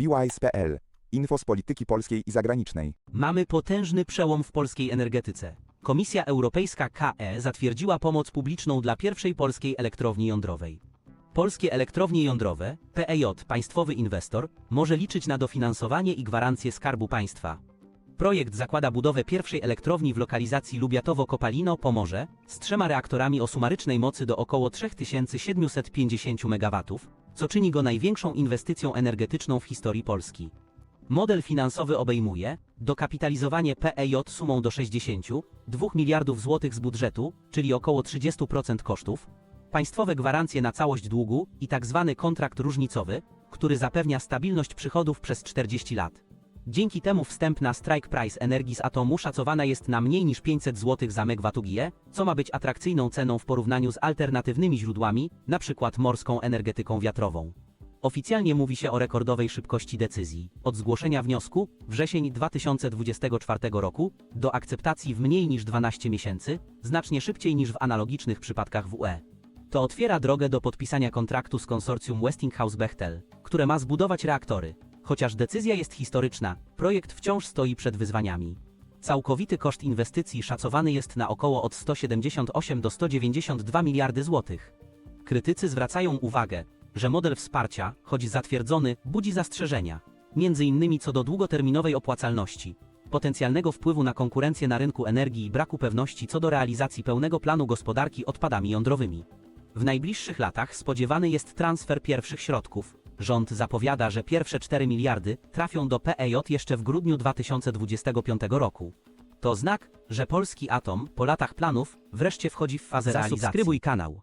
BWise.pl. Info z polityki polskiej i zagranicznej. Mamy potężny przełom w polskiej energetyce. Komisja Europejska KE zatwierdziła pomoc publiczną dla pierwszej polskiej elektrowni jądrowej. Polskie elektrownie jądrowe, PEJ, państwowy inwestor, może liczyć na dofinansowanie i gwarancje Skarbu Państwa. Projekt zakłada budowę pierwszej elektrowni w lokalizacji Lubiatowo-Kopalino, Pomorze, z trzema reaktorami o sumarycznej mocy do około 3750 MW, co czyni go największą inwestycją energetyczną w historii Polski. Model finansowy obejmuje dokapitalizowanie PEJ sumą do 62 miliardów złotych z budżetu, czyli około 30% kosztów, państwowe gwarancje na całość długu i tzw. kontrakt różnicowy, który zapewnia stabilność przychodów przez 40 lat. Dzięki temu wstępna strike price energii z atomu szacowana jest na mniej niż 500 zł za megawattugię, co ma być atrakcyjną ceną w porównaniu z alternatywnymi źródłami, np. morską energetyką wiatrową. Oficjalnie mówi się o rekordowej szybkości decyzji. Od zgłoszenia wniosku, wrzesień 2024 roku, do akceptacji w mniej niż 12 miesięcy, znacznie szybciej niż w analogicznych przypadkach w UE. To otwiera drogę do podpisania kontraktu z konsorcjum Westinghouse-Bechtel, które ma zbudować reaktory. Chociaż decyzja jest historyczna, projekt wciąż stoi przed wyzwaniami. Całkowity koszt inwestycji szacowany jest na około od 178 do 192 miliardy złotych. Krytycy zwracają uwagę, że model wsparcia, choć zatwierdzony, budzi zastrzeżenia, między innymi co do długoterminowej opłacalności, potencjalnego wpływu na konkurencję na rynku energii i braku pewności co do realizacji pełnego planu gospodarki odpadami jądrowymi. W najbliższych latach spodziewany jest transfer pierwszych środków. Rząd zapowiada, że pierwsze 4 miliardy trafią do PEJ jeszcze w grudniu 2025 roku. To znak, że polski atom, po latach planów, wreszcie wchodzi w fazę realizacji. Zasubskrybuj kanał.